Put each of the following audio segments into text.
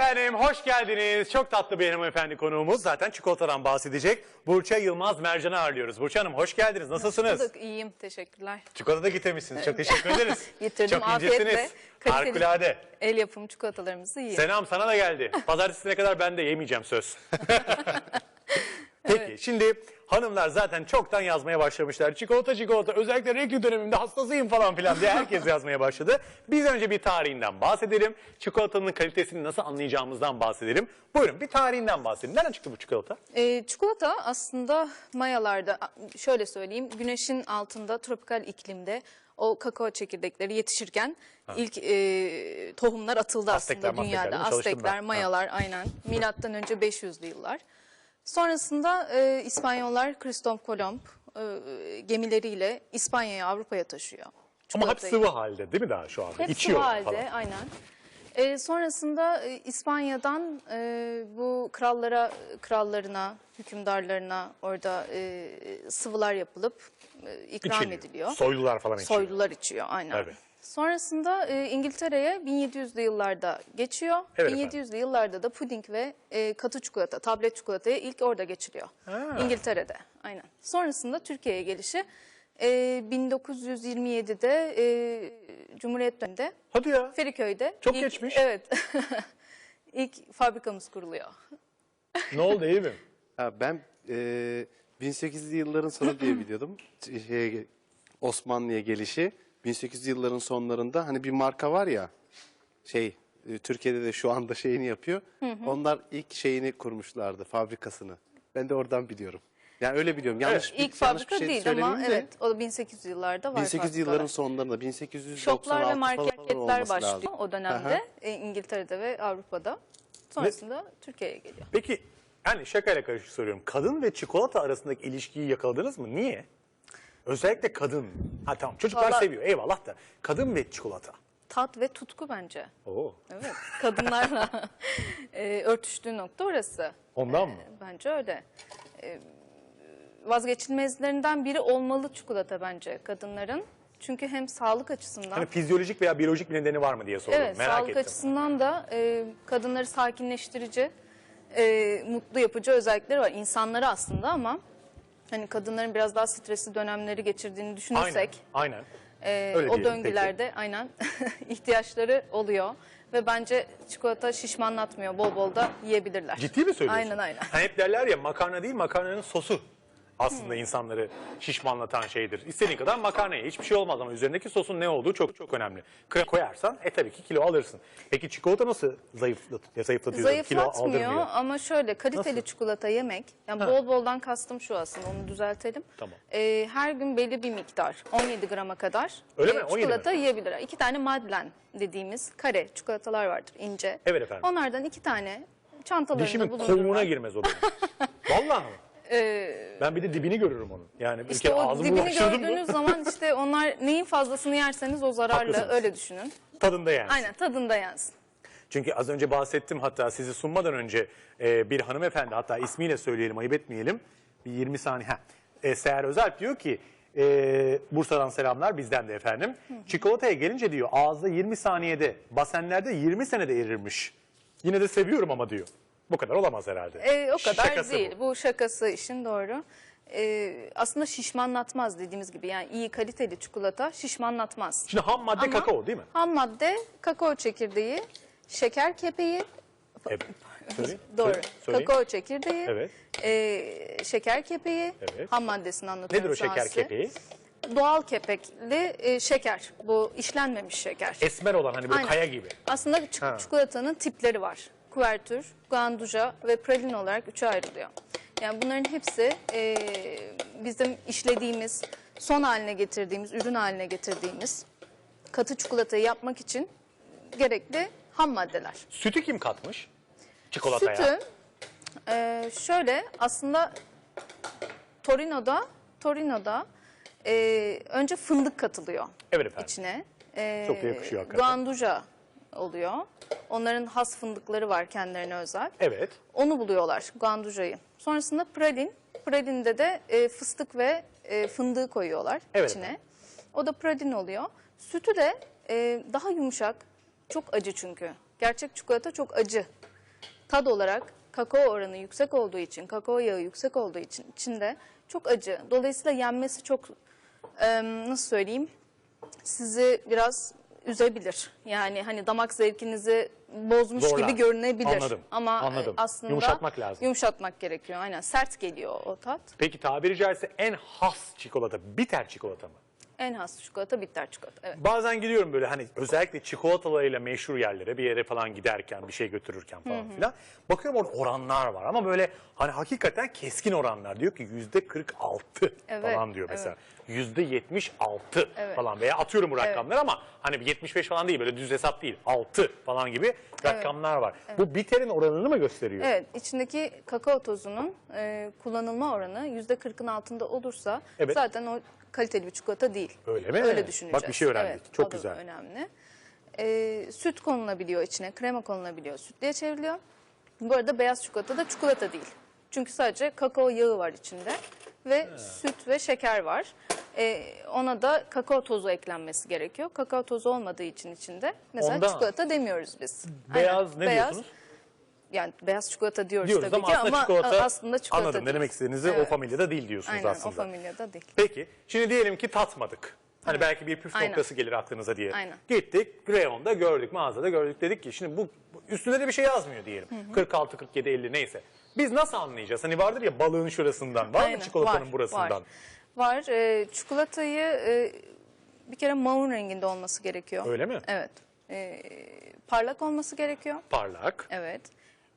efendim, hoş geldiniz. Çok tatlı bir hanımefendi konuğumuz. Zaten çikolatadan bahsedecek. Burça Yılmaz Mercan'ı ağırlıyoruz. Burça Hanım hoş geldiniz. Nasılsınız? Bulduk, iyiyim. Teşekkürler. Çikolata da getirmişsiniz. Çok teşekkür ederiz. Getirdim Çok incesiniz. Harikulade. El yapımı çikolatalarımızı yiyin. Selam sana da geldi. Pazartesine kadar ben de yemeyeceğim söz. Peki şimdi hanımlar zaten çoktan yazmaya başlamışlar. Çikolata çikolata özellikle renkli dönemimde hastasıyım falan filan diye herkes yazmaya başladı. Biz önce bir tarihinden bahsedelim. Çikolatanın kalitesini nasıl anlayacağımızdan bahsedelim. Buyurun bir tarihinden bahsedelim. Nereden çıktı bu çikolata? Ee, çikolata aslında mayalarda şöyle söyleyeyim güneşin altında tropikal iklimde o kakao çekirdekleri yetişirken ilk e, tohumlar atıldı Aztekler, aslında dünyada. Aztekler. Ha. mayalar aynen. Milattan önce 500'lü yıllar. Sonrasında e, İspanyollar Kristof Kolomb e, gemileriyle İspanya'ya Avrupa'ya taşıyor. Ama hep sıvı halde değil mi daha şu anda? Hep İçiyor sıvı halde falan. aynen. Ee, sonrasında e, İspanya'dan e, bu krallara, krallarına, hükümdarlarına orada e, sıvılar yapılıp e, ikram İçiliyor. ediliyor. Soylular falan içiyor. Soylular içiyor aynen. Tabii. Sonrasında e, İngiltere'ye 1700'lü yıllarda geçiyor. Evet 1700'lü yıllarda da puding ve e, katı çikolata, tablet çikolataya ilk orada geçiliyor. Ha. İngiltere'de aynen. Sonrasında Türkiye'ye gelişi e, 1927'de e, Cumhuriyet döneminde Hadi ya. Feriköy'de. Çok ilk- geçmiş. Evet. ilk fabrikamız kuruluyor. ne oldu iyi mi? Ha, ben e, 1800'lü yılların sonu diye biliyordum. Şey, Osmanlı'ya gelişi. 1800'lü yılların sonlarında hani bir marka var ya şey e, Türkiye'de de şu anda şeyini yapıyor. Onlar ilk şeyini kurmuşlardı fabrikasını. Ben de oradan biliyorum. Yani öyle biliyorum. Yanlış bir, İlk yanlış bir fabrika şey değil ama söylemeyeyim de evet o da 1800 yıllarda var 1800'lü fabrikalar. yılların sonlarında 1896 Şoplar ve falan marketler olması başlıyor lazım. o dönemde Aha. e, İngiltere'de ve Avrupa'da. Sonrasında Türkiye'ye geliyor. Peki yani şakayla karışık soruyorum. Kadın ve çikolata arasındaki ilişkiyi yakaladınız mı? Niye? Özellikle kadın. Ha tamam çocuklar Vallahi- seviyor eyvallah da. Kadın ve çikolata. Tat ve tutku bence. Oo. Evet. Kadınlarla e, örtüştüğü nokta orası. Ondan mı? Bence öyle. E, vazgeçilmezlerinden biri olmalı çikolata bence kadınların. Çünkü hem sağlık açısından Hani fizyolojik veya biyolojik bir nedeni var mı diye sordum. Evet, Merak sağlık ettim. açısından da e, kadınları sakinleştirici, e, mutlu yapıcı özellikleri var. İnsanları aslında ama hani kadınların biraz daha stresli dönemleri geçirdiğini Aynen. düşünürsek Aynen. e, Öyle o diyelim, döngülerde aynen ihtiyaçları oluyor. Ve bence çikolata şişmanlatmıyor. Bol bol da yiyebilirler. Ciddi mi söylüyorsun? Aynen aynen. Hani hep derler ya makarna değil makarnanın sosu aslında Hmm. insanları şişmanlatan şeydir. İstediğin kadar makarna ye. Hiçbir şey olmaz ama üzerindeki sosun ne olduğu çok çok önemli. Krem koyarsan e tabii ki kilo alırsın. Peki çikolata nasıl zayıflat zayıflatıyor? Kilo Zayıflatmıyor ama şöyle kaliteli Nasıl? çikolata yemek, yani Ha. bol boldan kastım şu aslında onu düzeltelim. Tamam. Ee, her gün belli bir miktar 17 grama kadar Öyle e, mi? 17 çikolata mi? yiyebilir. İki tane Madlen dediğimiz kare çikolatalar vardır ince. Evet efendim. Onlardan iki tane çantalarında Dişimin bulundururlar. koluna girmez o benim. Vallahi mi? Ben bir de dibini görürüm onun. Yani bir Ee, İşte kere o ağzımı dibini mı gördüğünüz zaman işte onlar neyin fazlasını yerseniz o zararlı Haklısınız. öyle düşünün. tadında yani. Aynen tadında yansın. Çünkü az önce bahsettim hatta sizi sunmadan önce e, bir hanımefendi hatta ismiyle söyleyelim ayıp etmeyelim. Bir 20 saniye. Heh. E, Seher Özel diyor ki e, Bursa'dan selamlar bizden de efendim. Çikolataya gelince diyor ağızda 20 saniyede basenlerde 20 senede erirmiş. Yine de seviyorum ama diyor. Bu kadar olamaz herhalde. E, o kadar Şakası değil. bu. Bu. şakası işin doğru. E, aslında şişmanlatmaz dediğimiz gibi. Yani iyi kaliteli çikolata şişmanlatmaz. Şimdi ham madde Ama kakao değil mi? Ham madde kakao çekirdeği, şeker kepeği, Evet. Doğru. söyle, söyleyin. kakao çekirdeği, Evet. e, şeker kepeği, Evet. ham maddesini anlatıyorum Nedir o şu an şeker size. kepeği? Doğal kepekli e, şeker. Bu işlenmemiş şeker. Esmer olan hani böyle Aynen. kaya gibi. Aslında çik- Ha. çikolatanın tipleri var. Kuvertür, ganduja ve pralin olarak üçe ayrılıyor. Yani bunların hepsi e, bizim işlediğimiz, son haline getirdiğimiz, ürün haline getirdiğimiz katı çikolatayı yapmak için gerekli ham maddeler. Sütü kim katmış? Çikolataya. Sütü e, şöyle aslında Torino'da Torino'da e, önce fındık katılıyor Evet efendim. içine. E, Çok yakışıyor hakikaten. Guanduja oluyor. Onların has fındıkları var kendilerine özel. Evet. Onu buluyorlar guandujayı. Sonrasında pralin. Pralinde de e, fıstık ve e, fındığı koyuyorlar Evet içine. O da pralin oluyor. Sütü de e, daha yumuşak, çok acı çünkü. Gerçek çikolata çok acı. Tad olarak kakao oranı yüksek olduğu için, kakao yağı yüksek olduğu için içinde çok acı. Dolayısıyla yenmesi çok e, nasıl söyleyeyim sizi biraz üzebilir. Yani hani damak zevkinizi bozmuş Zorlar. gibi görünebilir. Anladım, Ama e, anladım. aslında Yumuşatmak lazım. Yumuşatmak gerekiyor. Aynen sert geliyor o tat. Peki tabiri caizse en has çikolata bitter çikolata mı? En has çikolata bitter çikolata. Evet. Bazen gidiyorum böyle hani özellikle çikolatalarıyla meşhur yerlere bir yere falan giderken bir şey götürürken falan filan. Bakıyorum orada oranlar var ama böyle hani hakikaten keskin oranlar. Diyor ki yüzde 46 Evet, falan diyor mesela. Yüzde 76 Evet. falan veya atıyorum bu rakamları ama hani 75 falan değil böyle düz hesap değil. 6 falan gibi rakamlar var. Bu bitterin oranını mı gösteriyor? Evet, içindeki kakao tozunun e, kullanılma oranı yüzde kırkın altında olursa Evet. zaten o kaliteli bir çikolata değil. Öyle mi? Öyle düşüneceğiz. Bak bir şey öğrendik. Evet, Çok güzel. önemli. E, süt konulabiliyor içine, krema konulabiliyor, sütlüye çevriliyor. Bu arada beyaz çikolata da çikolata değil. Çünkü sadece kakao yağı var içinde ve süt ve şeker var. E, ona da kakao tozu eklenmesi gerekiyor. Kakao tozu olmadığı için içinde mesela Ondan. çikolata demiyoruz biz. Beyaz Aynen, ne beyaz, diyorsunuz? Yani beyaz çikolata diyoruz, Diyoruz tabii ama ki aslında ama çikolata, aslında çikolata anladım ne değil. demek istediğinizi o Evet. familyada değil diyorsunuz Aynen aslında. o familyada değil. Peki şimdi diyelim ki tatmadık. Hani belki bir püf Aynen. noktası gelir aklınıza diye. Aynen. Gittik reyonda gördük mağazada gördük dedik ki şimdi bu üstünde de bir şey yazmıyor diyelim. 46, 47, 50 neyse. Biz nasıl anlayacağız? Hani vardır ya balığın şurasından var mı Aynen, çikolatanın var, burasından? Var. Var. Ee, çikolatayı e, bir kere maun renginde olması gerekiyor. Öyle mi? Evet. Ee, parlak olması gerekiyor. Parlak. Evet.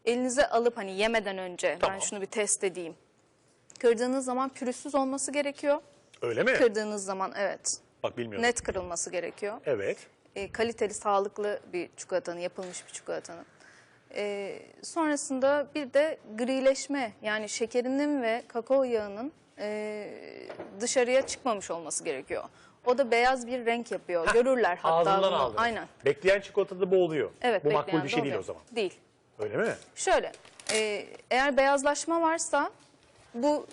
Elinize alıp hani yemeden önce Tamam. ben şunu bir test edeyim. Kırdığınız zaman pürüzsüz olması gerekiyor. Öyle mi? Kırdığınız zaman evet. Bak bilmiyorum. Net kırılması gerekiyor. Evet. e, kaliteli, sağlıklı bir çikolatanın, yapılmış bir çikolatanın. E, sonrasında bir de grileşme yani şekerinin ve kakao yağının e, dışarıya çıkmamış olması gerekiyor. O da beyaz bir renk yapıyor. Görürler hatta Ağzından bunu. aldınız. Aynen. Bekleyen çikolatada bu oluyor. Evet, bu makbul bekleyen bir de şey değil oluyor. o zaman. Değil. Öyle mi? Şöyle, e, eğer beyazlaşma varsa bu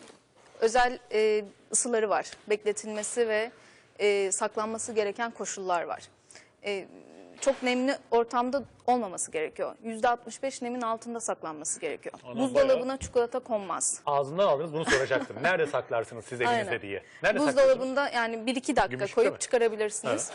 özel e, ısıları var. Bekletilmesi ve e, saklanması gereken koşullar var. E, çok nemli ortamda olmaması gerekiyor. %65 nemin altında saklanması gerekiyor. Anam Buzdolabına çikolata konmaz. Ağzından aldınız bunu soracaktım. Nerede saklarsınız siz evinizde Aynen. diye. Nerede? Buzdolabında yani 1-2 dakika Gümüşlükte koyup mi? çıkarabilirsiniz.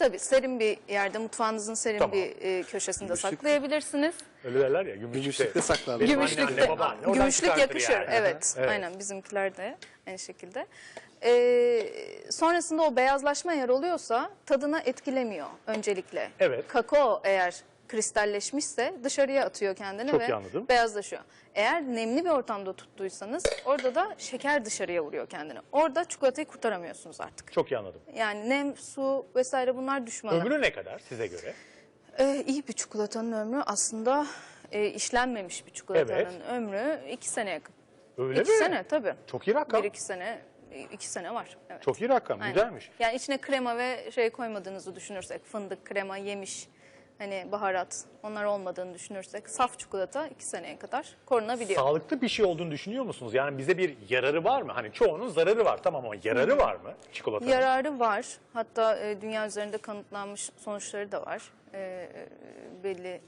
Tabii serin bir yerde, mutfağınızın serin Tamam. bir e, köşesinde Gümüşlük. saklayabilirsiniz. Öyle derler ya gümüşlükte. Gümüşlükte saklandı. Benim Gümüşlükte, anne, anne, babaanne oradan gümüşlük çıkartır yakışır. yani. Evet, Evet. aynen bizimkiler de aynı şekilde. Ee, sonrasında o beyazlaşma eğer oluyorsa tadına etkilemiyor öncelikle. Evet. Kakao eğer kristalleşmişse dışarıya atıyor kendini Çok ve iyi anladım. beyazlaşıyor. Eğer nemli bir ortamda tuttuysanız orada da şeker dışarıya vuruyor kendini. Orada çikolatayı kurtaramıyorsunuz artık. Çok iyi anladım. Yani nem, su vesaire bunlar düşmanı. Ömrü ne kadar size göre? Ee, iyi bir çikolatanın ömrü aslında e, işlenmemiş bir çikolatanın Evet. ömrü iki sene yakın. Öyle iki mi? sene tabii. Çok iyi rakam. Bir iki sene, iki sene var. Evet. Çok iyi rakam. Aynen. Güzelmiş. Yani içine krema ve şey koymadığınızı düşünürsek, fındık, krema, yemiş, hani baharat onlar olmadığını düşünürsek saf çikolata iki seneye kadar korunabiliyor. Sağlıklı bir şey olduğunu düşünüyor musunuz? Yani bize bir yararı var mı? Hani çoğunun zararı var tamam ama yararı var mı çikolatanın? Yararı var. Hatta e, dünya üzerinde kanıtlanmış sonuçları da var. E, belli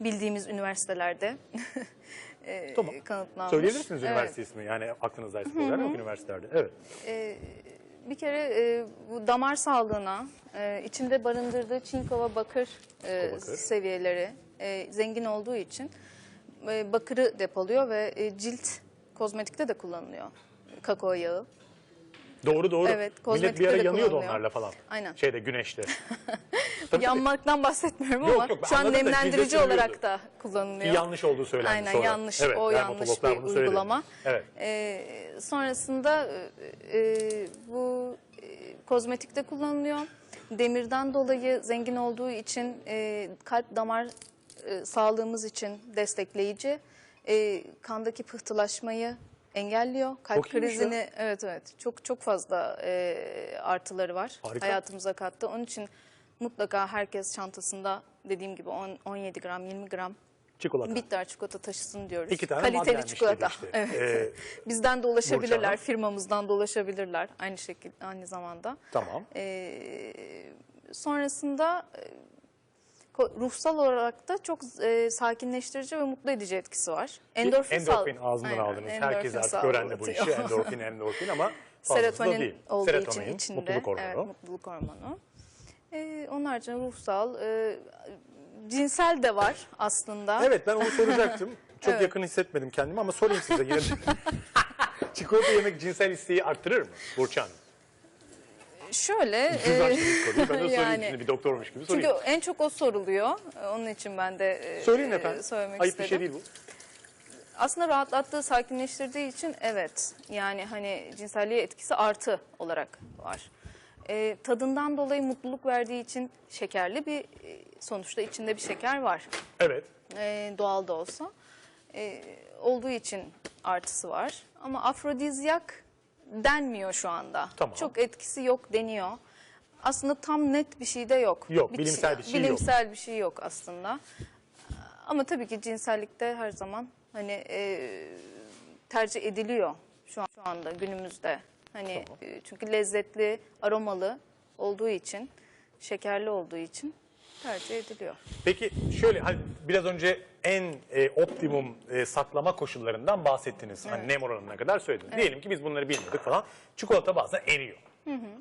bildiğimiz üniversitelerde e, Tamam. kanıtlanmış. Söyleyebilirsiniz Evet. üniversite ismi. Yani aklınızdaysa yok üniversitelerde. Evet. Bir kere e, bu damar sağlığına, e, içinde barındırdığı çinkova bakır, e, bakır. seviyeleri e, zengin olduğu için e, bakırı depoluyor ve e, cilt kozmetikte de kullanılıyor kakao yağı. Doğru doğru. Evet, Millet bir kozmetikte ara de yanıyordu kullanılıyor. onlarla falan. Aynen. Şeyde güneşte. Tabii, Yanmaktan bahsetmiyorum Yok, ama yok, ben şu an anladım da nemlendirici cilde olarak da kullanılıyor. yanlış olduğu söylendi Aynen sonra. yanlış, evet, o yanlış dermatologlar bir bunu söyledi. uygulama. Evet. Ee, sonrasında e, e, bu e, kozmetikte kullanılıyor. Demirden dolayı zengin olduğu için e, kalp damar e, sağlığımız için destekleyici. E, kandaki pıhtılaşmayı engelliyor. Kalp Çok iyiymiş ya. krizini evet evet çok çok fazla e, artıları var Harika. hayatımıza kattı. Onun için mutlaka herkes çantasında dediğim gibi 10, 17 gram 20 gram Çikolata. bitter çikolata taşısın diyoruz. İki tane Kaliteli çikolata. dedi işte. Evet. Ee, Bizden de ulaşabilirler, Hanım. firmamızdan da ulaşabilirler aynı şekilde aynı zamanda. Tamam. Ee, sonrasında e, ruhsal olarak da çok e, sakinleştirici ve mutlu edici etkisi var. Endorfin, endorfin ağzından Aynen, aldınız. endorfin Herkes artık öğrendi bu işi. Endorfin, endorfin ama fazlası da Serotonin değil. olduğu Serotonin, için içinde. mutluluk hormonu. Evet, mutluluk hormonu. Ee, onun haricinde ruhsal, e, cinsel de var aslında. Evet ben onu soracaktım. Çok Evet. yakın hissetmedim kendimi ama sorayım size. Çikolata yemek cinsel isteği arttırır mı Burçan? Şöyle, Güzel e, bir soru. Ben de sorayım yani- şimdi bir doktormuş gibi çünkü sorayım. en çok o soruluyor. Onun için ben de e, Söyleyin e, efendim. söylemek Ayıp istedim. bir şey değil bu. Aslında rahatlattığı, sakinleştirdiği için evet. Yani hani cinselliğe etkisi artı olarak var. Ee, tadından dolayı mutluluk verdiği için şekerli bir e, sonuçta içinde bir şeker var. Evet. Ee, doğal da olsa. Ee, olduğu için artısı var. Ama afrodizyak denmiyor şu anda. Tamam. Çok etkisi yok deniyor. Aslında tam net bir şey de yok. Yok, bilimsel bir şey yok. Bilimsel bir şey yok aslında. Ama tabii ki cinsellikte her zaman hani e, tercih ediliyor şu, an, şu anda günümüzde. Hani e, çünkü lezzetli, aromalı olduğu için, şekerli olduğu için tercih ediliyor. Peki şöyle hani biraz önce en e, optimum e, saklama koşullarından bahsettiniz. Hani nem oranına kadar söylediniz. Diyelim ki biz bunları bilmiyorduk falan. Çikolata bazen eriyor.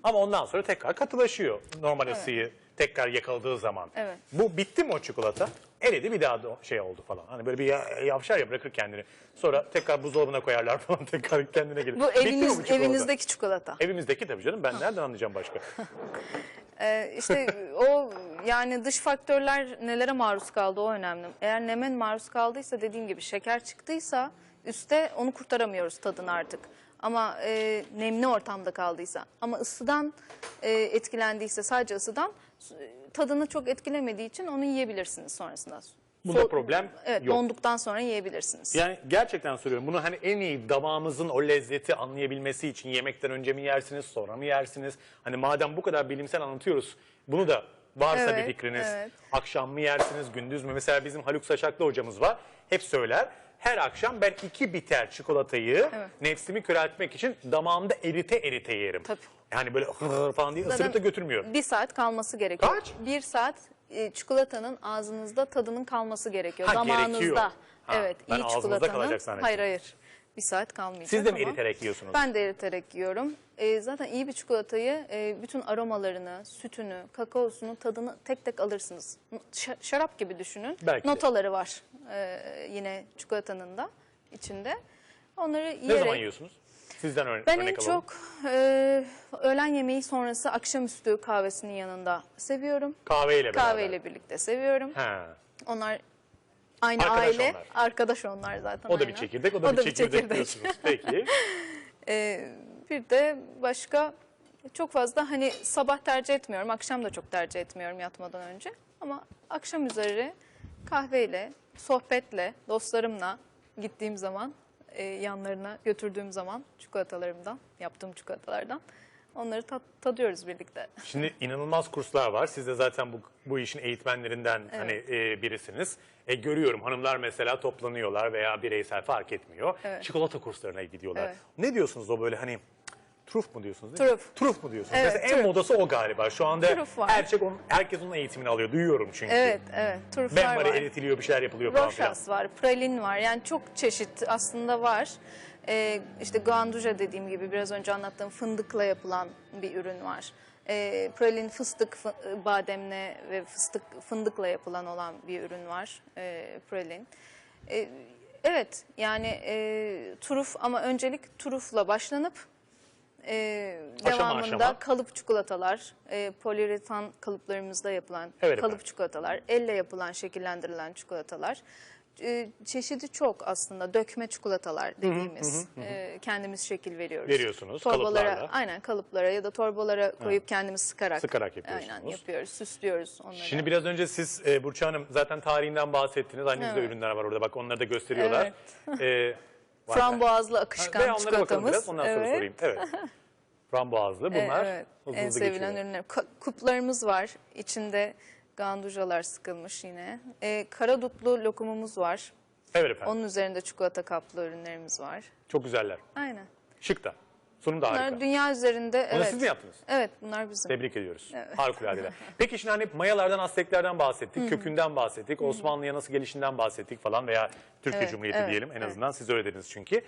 Ama ondan sonra tekrar katılaşıyor normal ısıyı tekrar yakaladığı zaman. Evet. Bu bitti mi o çikolata? Eridi bir daha da şey oldu falan. Hani böyle bir ya- yavşar ya bırakır kendini. Sonra tekrar buzdolabına koyarlar falan tekrar kendine gelir. Bu eviniz, çikolata? evinizdeki çikolata. Evimizdeki tabii canım. Ben nereden anlayacağım başka? Ee, işte o yani dış faktörler nelere maruz kaldı o önemli. Eğer nemen maruz kaldıysa dediğim gibi şeker çıktıysa üste onu kurtaramıyoruz tadını artık. Ama e, nemli ortamda kaldıysa ama ısıdan e, etkilendiyse sadece ısıdan tadını çok etkilemediği için onu yiyebilirsiniz sonrasında. Bunda So- problem evet, yok. Donduktan sonra yiyebilirsiniz. Yani gerçekten soruyorum. Bunu hani en iyi damağımızın o lezzeti anlayabilmesi için yemekten önce mi yersiniz, sonra mı yersiniz? Hani madem bu kadar bilimsel anlatıyoruz, bunu da varsa Evet, bir fikriniz, evet. akşam mı yersiniz, gündüz mü? Mesela bizim Haluk Saçaklı hocamız var. Hep söyler. Her akşam ben iki biter çikolatayı nefsimi köreltmek için damağımda erite erite yerim. Tabii. Yani böyle falan diye ısırıp da götürmüyorum. Bir saat kalması gerekiyor. Kaç? Bir saat e, çikolatanın ağzınızda tadının kalması gerekiyor. Ha, Damağınızda. gerekiyor. Ha, evet. ben iyi ağzınızda çikolatanın. kalacak zannettim. Hayır hayır. Bir saat kalmayacak Siz de mi ama- eriterek yiyorsunuz? Ben de eriterek yiyorum. E, zaten iyi bir çikolatayı e, bütün aromalarını, sütünü, kakaosunu, tadını tek tek alırsınız. Ş- şarap gibi düşünün. Belki de. Notaları var e, yine çikolatanın da içinde. Onları Ne yiyerek... zaman yiyorsunuz? Sizden örnek, Ben en örnek alalım. çok e, öğlen yemeği sonrası akşamüstü kahvesinin yanında seviyorum. Kahveyle beraber. Kahveyle birlikte seviyorum. Ha. Onlar aynı Arkadaş aile, onlar. arkadaş onlar zaten. O da bir aynen. çekirdek, o da bir çekirdek, diyorsunuz. Peki. Ee, bir de başka çok fazla hani sabah tercih etmiyorum, akşam da çok tercih etmiyorum yatmadan önce. Ama akşam üzeri kahveyle, sohbetle, dostlarımla gittiğim zaman, e, yanlarına götürdüğüm zaman çikolatalarımdan, yaptığım çikolatalardan onları tat- tadıyoruz birlikte. Şimdi inanılmaz kurslar var. Siz de zaten bu, bu işin eğitmenlerinden hani e, birisiniz. E, görüyorum hanımlar mesela toplanıyorlar veya bireysel fark etmiyor. Evet. Çikolata kurslarına gidiyorlar. Evet. Ne diyorsunuz o böyle hani truf mu diyorsunuz? değil mi? Truf. Truf mu diyorsunuz? Evet, mesela en truf. modası o galiba. Şu anda Truf var. herkes onun, herkes onun eğitimini alıyor. Duyuyorum çünkü. Evet, evet. Turflar Benmari var. eritiliyor bir şeyler yapılıyor falan filan. Roşas var, pralin var. Yani çok çeşit aslında var. Ee, işte guanduja dediğim gibi biraz önce anlattığım fındıkla yapılan bir ürün var. Ee, pralin fıstık, fı- bademle ve fıstık fındıkla yapılan olan bir ürün var. Ee, pralin. Ee, evet yani e, turuf ama öncelik turufla başlanıp e, devamında aşama. kalıp çikolatalar, e, poliüretan kalıplarımızda yapılan Evet kalıp efendim. çikolatalar, elle yapılan, şekillendirilen çikolatalar. E, çeşidi çok aslında. Dökme çikolatalar dediğimiz. E, kendimiz şekil veriyoruz. Veriyorsunuz, kalıplarla. aynen kalıplara ya da torbalara koyup kendimiz sıkarak. Sıkarak yapıyorsunuz. Aynen yapıyoruz, süslüyoruz onları. Şimdi biraz önce siz e, Burçak Hanım zaten tarihinden bahsettiniz. Annenizde Evet. ürünler var orada bak onları da gösteriyorlar. E, var. Frambuazlı Ha, akışkan ve onlara bakalım çikolatamız. biraz ondan sonra Evet. sorayım. Evet. Frambuazlı bunlar Evet, hızlı en sevilen geçiyor. ürünler. Kuplarımız var. İçinde gandujalar sıkılmış yine. Ee, kara dutlu lokumumuz var. Evet efendim. Onun üzerinde çikolata kaplı ürünlerimiz var. Çok güzeller. Aynen. Şık da. Sunum da harika. Bunlar dünya üzerinde Bunu evet. siz mi yaptınız? Evet bunlar bizim. Tebrik ediyoruz. Harikuladeler. Peki şimdi hani mayalardan, Azteklerden bahsettik, kökünden bahsettik, Osmanlı'ya nasıl gelişinden bahsettik falan veya Türkiye Evet, Cumhuriyeti evet, diyelim en evet. azından siz öyle dediniz çünkü.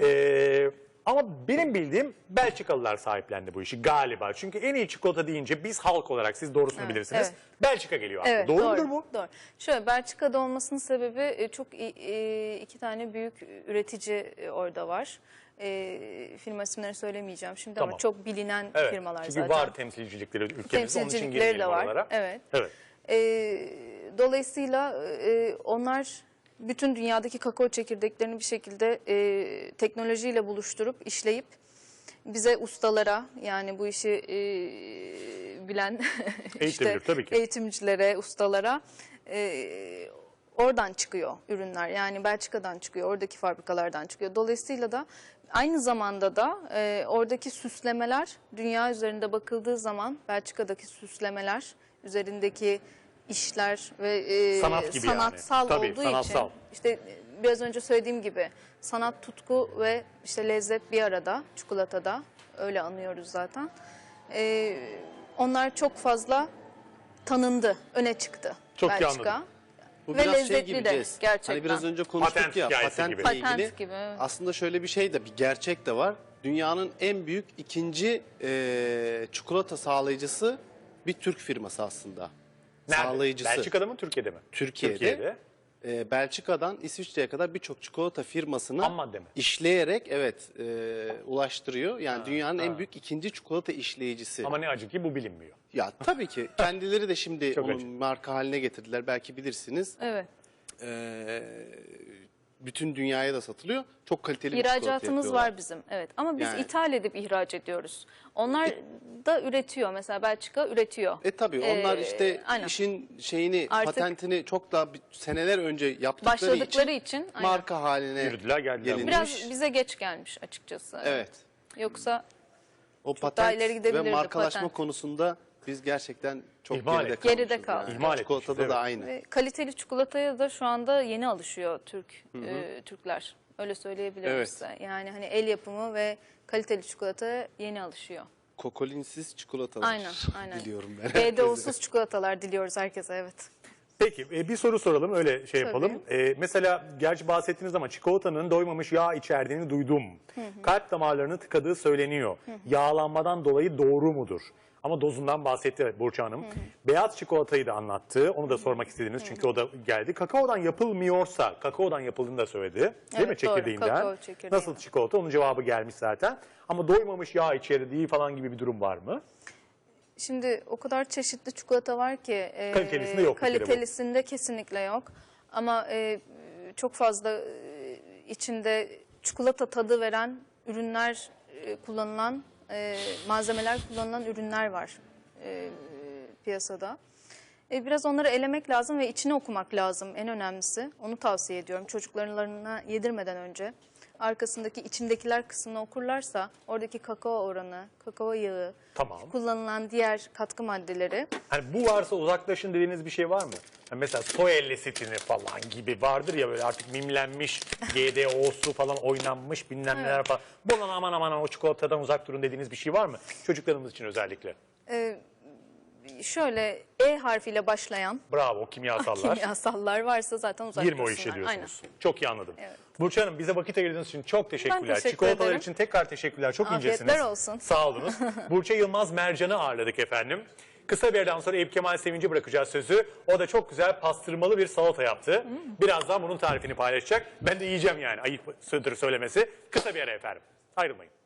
Ee, ama benim bildiğim Belçikalılar sahiplendi bu işi galiba. Çünkü en iyi çikolata deyince biz halk olarak siz doğrusunu Evet, bilirsiniz. evet. Belçika geliyor aklıma. Evet, doğru, mudur bu? Doğru. Şöyle Belçika'da olmasının sebebi e, çok e, iki tane büyük üretici e, orada var. E, firma isimlerini söylemeyeceğim şimdi Tamam. ama çok bilinen Evet. firmalar Çünkü zaten. var temsilcilikleri ülkemizde onun için Temsilcilikleri de var. oralara. Evet. Evet. E, dolayısıyla e, onlar bütün dünyadaki kakao çekirdeklerini bir şekilde e, teknolojiyle buluşturup işleyip bize ustalara yani bu işi e, bilen Eğitebilir, tabii ki. eğitimcilere, ustalara e, oradan çıkıyor ürünler. Yani Belçika'dan çıkıyor, oradaki fabrikalardan çıkıyor. Dolayısıyla da aynı zamanda da e, oradaki süslemeler dünya üzerinde bakıldığı zaman Belçika'daki süslemeler üzerindeki işler ve e, Sanat gibi yani. sanatsal Tabii, olduğu sanatsal. için işte biraz önce söylediğim gibi sanat, tutku ve işte lezzet bir arada çikolatada öyle anıyoruz zaten. E, onlar çok fazla tanındı, öne çıktı Çok iyi Belçika. anladım. Bu Ve biraz şey lezzetli gibi de Cez. gerçekten. Hani biraz önce konuştuk Patent ya hikayesi patentle gibi. Patent ilgili. gibi, evet. Aslında şöyle bir şey de bir gerçek de var. Dünyanın en büyük ikinci e, çikolata sağlayıcısı bir Türk firması aslında. Nerede? Sağlayıcısı. Belçika'da mı Türkiye'de mi? Türkiye'de, Türkiye'de. E, Belçika'dan İsviçre'ye kadar birçok çikolata firmasına Ham madde mi? işleyerek evet e, ulaştırıyor. Yani dünyanın en büyük ikinci çikolata işleyicisi. Ama ne acı ki bu bilinmiyor. Ya tabii ki kendileri de şimdi Çok onu acı. marka haline getirdiler. Belki bilirsiniz. Evet. Ee, bütün dünyaya da satılıyor. Çok kaliteli bir İhracatımız var bizim. Evet. Ama biz Yani- ithal edip ihraç ediyoruz. Onlar da üretiyor. Mesela Belçika üretiyor. E tabii onlar Ee, işte aynen. işin şeyini Artık- patentini çok daha bir- seneler önce yaptıkları Başladıkları için, için, aynen. marka haline Yürüdüler, geldiler. gelinmiş. Biraz bize geç gelmiş açıkçası. Evet. Yoksa O daha patent ileri ve gidebilirdi markalaşma patent. konusunda biz gerçekten çok İhmal geride. Geride kaldık. İhmal etmişiz, Çikolatada evet. da aynı. ve kaliteli çikolataya da şu anda yeni alışıyor Türk e, Türkler. Öyle söyleyebiliriz Evet. size. Yani hani el yapımı ve kaliteli çikolataya yeni alışıyor. Kokolinsiz çikolatalar. Aynen, aynen. Diliyorum ben. BDO'suz çikolatalar diliyoruz herkese evet. Peki e, bir soru soralım öyle şey yapalım. E, mesela gerçi bahsettiniz ama çikolatanın doymamış yağ içerdiğini duydum. Kalp damarlarını tıkadığı söyleniyor. Yağlanmadan dolayı doğru mudur? Ama dozundan bahsetti Burcu Hanım. Beyaz çikolatayı da anlattı. Onu da sormak istediniz çünkü o da geldi. Kakaodan yapılmıyorsa, kakaodan yapıldığını da söyledi. Değil mi Evet, doğru. çekirdeğinden? Kakao çekirdeği. Nasıl çikolata? Onun cevabı gelmiş zaten. Ama doymamış yağ içerdiği falan gibi bir durum var mı? Şimdi o kadar çeşitli çikolata var ki. e, Kalitelisinde yok. Kalitelisinde kesinlikle yok. Ama e, çok fazla e, içinde çikolata tadı veren ürünler e, kullanılan, e, malzemeler kullanılan ürünler var e, piyasada. E, biraz onları elemek lazım ve içini okumak lazım en önemlisi. Onu tavsiye ediyorum çocuklarına yedirmeden önce. Arkasındaki içindekiler kısmını okurlarsa oradaki kakao oranı, kakao yağı, Tamam. kullanılan diğer katkı maddeleri Hani bu varsa uzaklaşın dediğiniz bir şey var mı? Mesela soy ellisitini falan gibi vardır ya böyle artık mimlenmiş, GDO'su falan oynanmış bilmem neler falan. Bundan aman aman o çikolatadan uzak durun dediğiniz bir şey var mı? Çocuklarımız için özellikle. şöyle E harfiyle başlayan Bravo kimyasallar. kimyasallar varsa zaten uzak Girme o dursunlar. işe Aynen. diyorsunuz. Çok iyi anladım. Burcu Hanım bize vakit ayırdığınız için çok teşekkürler. teşekkür Çikolatalar ederim. için tekrar teşekkürler. Çok Afiyetler incesiniz. olsun. Sağ olunuz. Burçe Yılmaz Mercan'ı ağırladık efendim. Kısa bir yerden sonra Eyüp Kemal Sevinci bırakacağız sözü. O da çok güzel pastırmalı bir salata yaptı. Birazdan bunun tarifini paylaşacak. Ben de yiyeceğim yani ayıp sözdür söylemesi. Kısa bir ara efendim. Ayrılmayın.